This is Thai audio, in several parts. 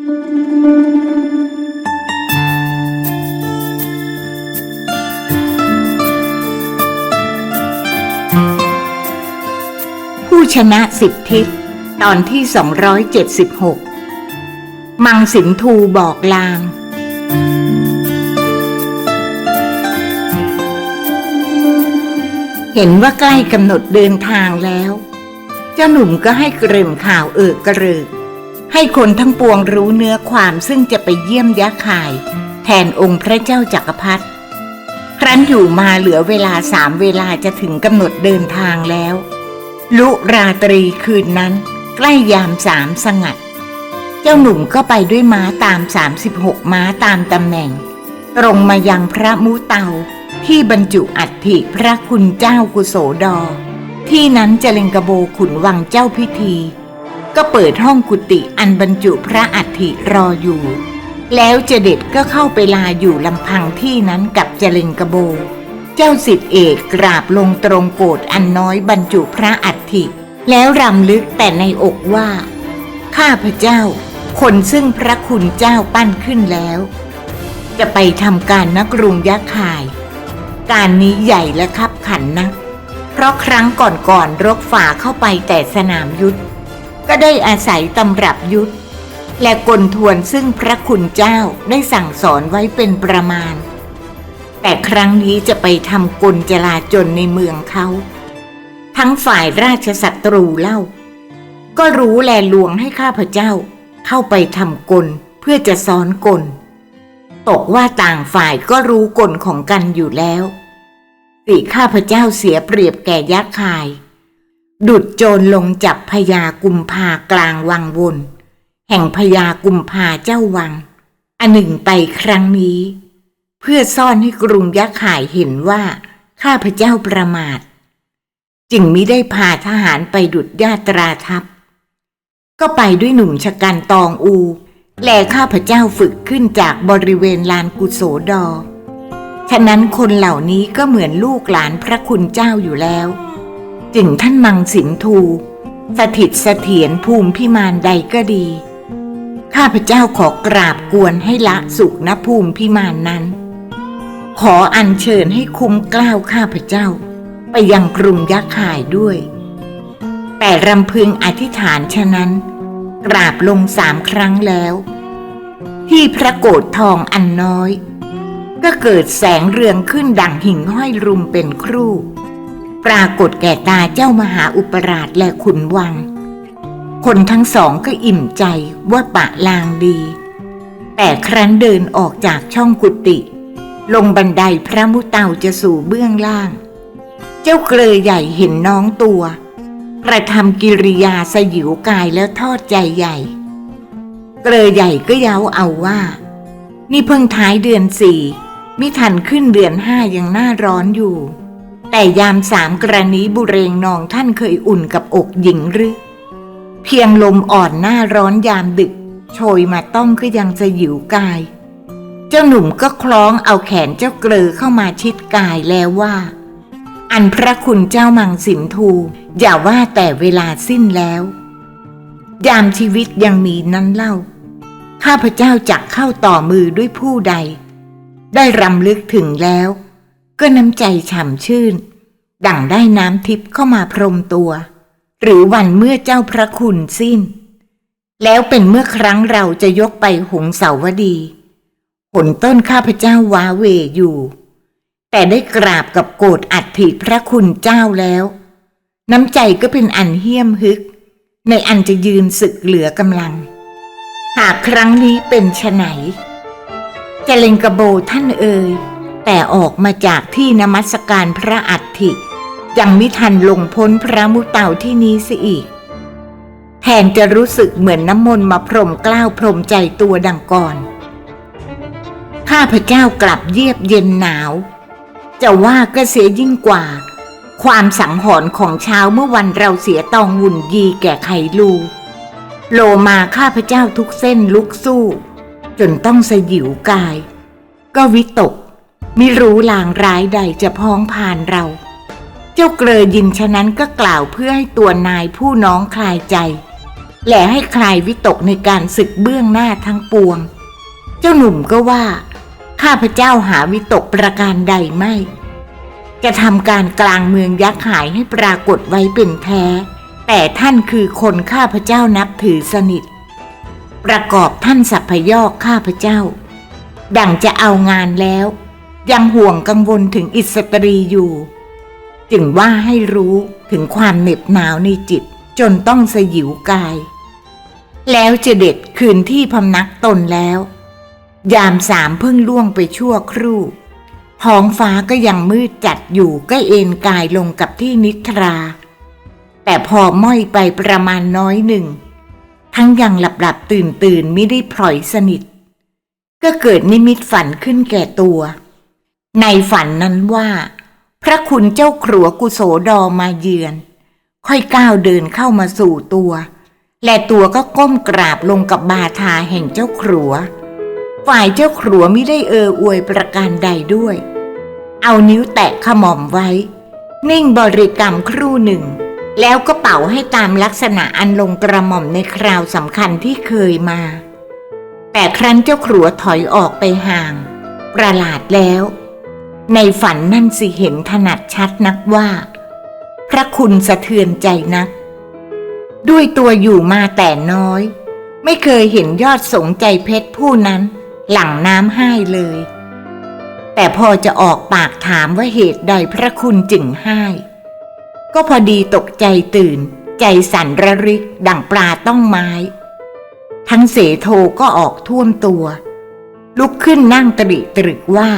ผู้ชนะสิบทิศตอนที่ 276 มังสินทูบอกลาง เห็นว่าใกล้กำหนดเดินทางแล้ว เจ้าหนุ่มก็ให้เกริ่นข่าวเอิกกระเริก ให้คนทั้งปวงรู้เนื้อความซึ่งจะไปเยี่ยมยักษ์ข่าย แทนองค์พระเจ้าจักรพรรดิครั้นอยู่มาเหลือเวลาสามเวลาจะถึงกำหนดเดินทางแล้ว ลุราตรีคืนนั้น ใกล้ยามสามสงัด เจ้าหนุ่มก็ไปด้วยม้าตาม 36 ม้าตามตำแหน่ง ตรงมายังพระมุเตาที่บรรจุอัฐิพระคุณเจ้ากุโสดอ ที่นั้นเจริญกระโบขุนวังเจ้าพิธี ก็เปิดห้องกุฏิอันบรรจุพระอัฐิรออยู่ แล้วเจเด็ดก็เข้าไปลาอยู่ลำพังที่นั้นกับเจริญกระโบ เจ้าสิทธิเอกกราบลงตรงโกรธอันน้อยบรรจุพระอัฐิแล้วรำลึกแต่ในอกว่า ข้าพเจ้า คนซึ่งพระคุณเจ้าปั้นขึ้นแล้ว จะไปทำการนักรุงยักษ์ขาย การนี้ใหญ่และคับขันนักเพราะครั้งก่อนๆรกฝ่าเข้าไปแต่สนามยุทธ ก็ได้อาศัยตำรับยุทธและกลทวนซึ่งพระคุณเจ้าได้สั่งสอนไว้เป็นประมาณ แต่ครั้งนี้จะไปทำกลจลาจลในเมืองเขา ทั้งฝ่ายราชศัตรูเล่า ก็รู้แลลวงให้ข้าพเจ้า เข้าไปทำกลเพื่อจะซ้อนกลตกว่าต่างฝ่ายก็รู้กลของกันอยู่แล้วสิข้าพเจ้าเสียเปรียบแก่ยักษ์คาย ดุดโจรลงจับพญากุมภากลางวังวน แห่งพญากุมภาเจ้าวัง อันหนึ่งไปครั้งนี้ เพื่อซ่อนให้กรุงยักษ์ข่ายเห็นว่า ข้าพเจ้าประมาท จึงมิได้พาทหารไปดุดญาตราทัพ ก็ไปด้วยหนุ่มชะกันตองอู แลข้าพเจ้าฝึกขึ้นจากบริเวณลานกุโสดอ ฉะนั้นคนเหล่านี้ก็เหมือนลูกหลานพระคุณเจ้าอยู่แล้ว จึงท่านมังสินทูสถิตเสถียรภูมิพิมานใดก็ดี ข้าพเจ้าขอกราบกวนให้ละสุขณภูมิพิมานนั้น ขออัญเชิญให้คุ้มกล้าวข้าพเจ้า ไปยังกรุงยักษ์ข่ายด้วย แต่รำพึงอธิษฐานฉะนั้น กราบลงสามครั้งแล้ว ที่พระโกฏทองอันน้อย ก็เกิดแสงเรืองขึ้นดังหิ่งห้อยรุมเป็นครู่ ปรากฏแก่ตาเจ้ามหาอุปราชและขุนวัง คนทั้งสองก็อิ่มใจว่าปะลางดี แต่ครั้นเดินออกจากช่องกุฏิลงบันไดพระมุเตาจะสู่เบื้องล่าง เจ้าเกลอใหญ่เห็นน้องตัวกระทำกิริยาสยิวกายแล้วทอดใจใหญ่ เกลอใหญ่ก็เย้าเอาว่า นี่เพิ่งท้ายเดือนสี่มิทันขึ้นเดือนห้ายังหน้าร้อนอยู่ แต่ยามสามกรณีบุเรงนองท่านเคยอุ่นกับอกหญิงหรือ เพียงลมอ่อนหน้าร้อนยามดึก โชยมาต้องก็ยังสยิวกาย เจ้าหนุ่มก็คล้องเอาแขนเจ้าเกลือเข้ามาชิดกายแล้วว่า อันพระคุณเจ้ามังสินทู อย่าว่าแต่เวลาสิ้นแล้ว ยามชีวิตยังมีนั้นเล่า ข้าพเจ้าจักเข้าต่อมือด้วยผู้ใด ได้รำลึกถึงแล้ว ก็น้ำใจฉ่ำชื่น ดั่งได้น้ำทิพย์เข้ามาพรมตัว หรือวันเมื่อเจ้าพระคุณสิ้น แล้วเป็นเมื่อครั้งเราจะยกไปหงสาวดีผลต้นข้าพเจ้าว้าเวอยู่ แต่ได้กราบกับโกรธอัฐิพระคุณเจ้าแล้ว น้ำใจก็เป็นอันเหี้ยมฮึก ในอันจะยืนศึกเหลือกำลัง หากครั้งนี้เป็นชะไหนจะเลงกระโบท่านเอ่ย แต่ออกมาจากที่นมัสการพระอัฐิยังไมิทันลงพ้นพระมุเต่าที่นี้สียอีก แทนจะรู้สึกเหมือนน้ำมนต์มาพรมกล้าวพรมใจตัวดังก่อน ข้าพเจ้ากลับเยียบเย็นหนาว จะว่าก็เสียยิ่งกว่า ความสังหรณ์ของเช้าเมื่อวันเราเสียตองหุ่นยีแก่ไขลูโลมาข้าพเจ้าทุกเส้นลุกสู้ จนต้องสยิวกาย ก็วิตก มิรู้ลางร้ายใดจะพ้องผ่านเรา เจ้าเกลอยินฉะนั้นก็กล่าวเพื่อให้ตัวนายผู้น้องคลายใจ และให้คลายวิตกในการศึกเบื้องหน้าทั้งปวง เจ้าหนุ่มก็ว่า ข้าพเจ้าหาวิตกประการใดไม่ จะทำการกลางเมืองยักษ์หายให้ปรากฏไว้เป็นแท้ แต่ท่านคือคนข้าพเจ้านับถือสนิท ประกอบท่านสัพพยอกข้าพเจ้า ดังจะเอางานแล้ว ยังห่วงกังวลถึงอิสตรีอยู่ จึงว่าให้รู้ถึงความเหน็บหนาวในจิตจนต้องสยิวกาย แล้วจะเด็ดคืนที่พำนักตนแล้ว ยามสามเพิ่งล่วงไปชั่วครู่ท้องฟ้าก็ยังมืดจัดอยู่ก็เอนกายลงกับที่นิทรา แต่พอม้อยไปประมาณน้อยหนึ่ง ทั้งยังหลับหลับตื่นตื่นไม่ได้พลอยสนิท ก็เกิดนิมิตฝันขึ้นแก่ตัว ในฝันนั้นว่า พระคุณเจ้าครัวกุโสดอมาเยือน ค่อยก้าวเดินเข้ามาสู่ตัว และตัวก็ก้มกราบลงกับบาทาแห่งเจ้าครัว ฝ่ายเจ้าครัวไม่ได้เอออวยประการใดด้วย เอานิ้วแตะขมอมไว้ นิ่งบริกรรมครู่หนึ่ง แล้วก็เป่าให้ตามลักษณะอันลงกระหม่อมในคราวสำคัญที่เคยมา แต่ครั้นเจ้าครัวถอยออกไปห่าง ประหลาดแล้ว ในฝันนั่นสิเห็นถนัดชัดนักว่า พระคุณสะเทือนใจนัก ด้วยตัวอยู่มาแต่น้อย ไม่เคยเห็นยอดสงใจเพชรผู้นั้นหลั่งน้ำให้เลย แต่พอจะออกปากถามว่าเหตุใดพระคุณจึงให้ ก็พอดีตกใจตื่น ใจสั่นระริกดังปลาต้องไม้ ทั้งเสโทก็ออกท่วมตัว ลุกขึ้นนั่งตริตรึกว่า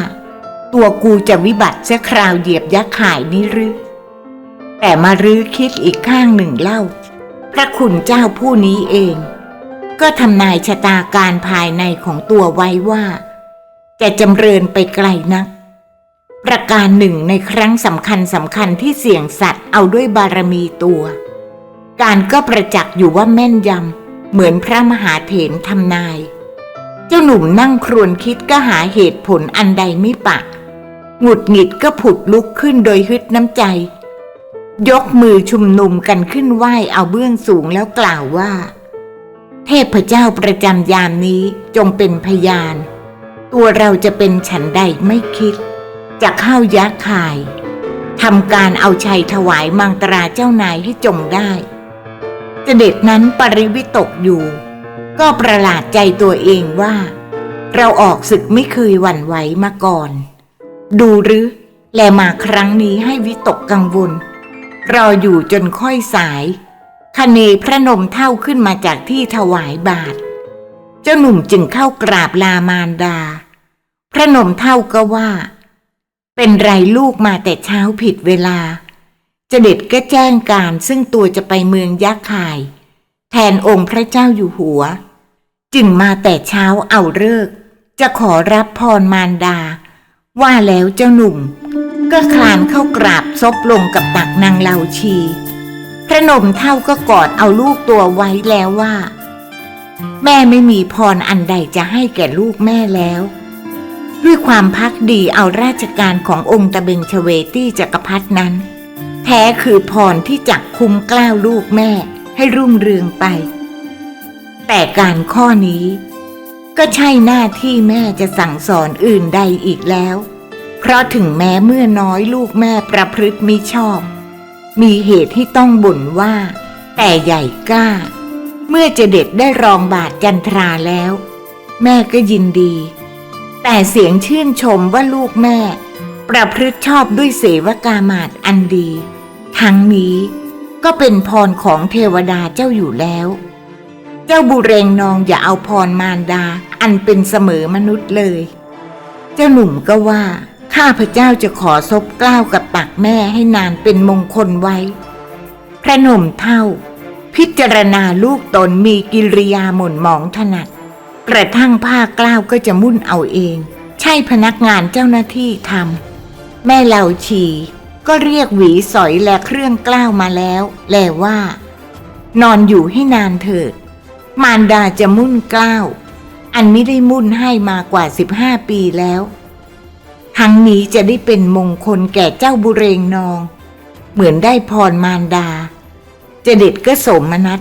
ตัวกูจะวิบัติเสียคราวเหยียบยักษ์ขายนี้หรือแต่มารื้อคิดอีกข้างหนึ่งเล่า พระคุณเจ้าผู้นี้เอง ก็ทำนายชะตาการภายในของตัวไว้ว่า จะจำเริญไปไกลนัก ประการหนึ่งในครั้งสำคัญสำคัญที่เสี่ยงสัตว์เอาด้วยบารมีตัว การก็ประจักษ์อยู่ว่าแม่นยำเหมือนพระมหาเถรทำนาย เจ้าหนุ่มนั่งครวญคิดก็หาเหตุผลอันใดไม่ปะ หงุดหงิดก็ผุดลุกขึ้นโดยฮึดน้ำใจ ยกมือชุมนุมกันขึ้นไหวเอาเบื้องสูงแล้วกล่าวว่า เทพเจ้าประจำยามนี้จงเป็นพยาน ตัวเราจะเป็นฉันใดไม่คิด จะเข้ายักข่ายทำการเอาชัยถวายมังตราเจ้านายให้จงได้เสด็จนั้นปริวิตกอยู่ ก็ประหลาดใจตัวเองว่า เราออกศึกไม่เคยหวั่นไหวมาก่อน ดูหรือ แลมาครั้งนี้ให้วิตกกังวล รออยู่จนค่อยสายคเนพระนมเท่าขึ้นมาจากที่ถวายบาท เจ้าหนุ่มจึงเข้ากราบลามารดา พระนมเท่าก็ว่า เป็นไรลูกมาแต่เช้าผิดเวลาจะเด็ดก็แจ้งการซึ่งตัวจะไปเมืองยักษ์ขาย แทนองค์พระเจ้าอยู่หัว จึงมาแต่เช้าเอาเลิก จะขอรับพรมารดา ว่าแล้วเจ้าหนุ่ม ก็คลานเข้ากราบซบลงกับตักนางเลาชี พระนมเท่าก็กอดเอาลูกตัวไว้แล้วว่า แม่ไม่มีพรอันใดจะให้แก่ลูกแม่แล้ว ด้วยความพักดีเอาราชการขององค์ตะเบงชเวตี้จักรพรรดนั้น แท้คือพรที่จักคุ้มกล้าวลูกแม่ให้รุ่งเรืองไป แต่การข้อนี้ ก็ใช่หน้าที่แม่จะสั่งสอนอื่นใดอีกแล้ว เพราะถึงแม้เมื่อน้อยลูกแม่ประพฤติมิชอบ มีเหตุที่ต้องบ่นว่า แต่ใหญ่กล้า เมื่อจะเด็ดได้รองบาทจันทราแล้ว แม่ก็ยินดี แต่เสียงชื่นชมว่าลูกแม่ ประพฤติชอบด้วยเสวกามาตอันดี ทั้งนี้ก็เป็นพรของเทวดาเจ้าอยู่แล้ว เจ้าบุเรงนองอย่าเอาพรมารดา อันเป็นเสมอมนุษย์เลย เจ้าหนุ่มก็ว่า ข้าพระเจ้าจะขอซบกล้าวกับตักแม่ให้นานเป็นมงคลไว้ พระหนุ่มเท่า พิจารณาลูกตนมีกิริยาหม่นหมองถนัด กระทั่งผ้ากล้าวก็จะมุ่นเอาเอง ใช่พนักงานเจ้าหน้าที่ทำแม่เหล่าชีก็เรียกหวีสอยและเครื่องกล้าวมาแล้ว แลว่า นอนอยู่ให้นานเถิด มารดาจะมุ่นกล้าว อันไม่ได้มุ่นให้มากว่าสิบห้าปีแล้วทั้งนี้จะได้เป็นมงคลแก่เจ้าบุเรงนอง เหมือนได้พรมารดา จะเด็ดก็สมนัต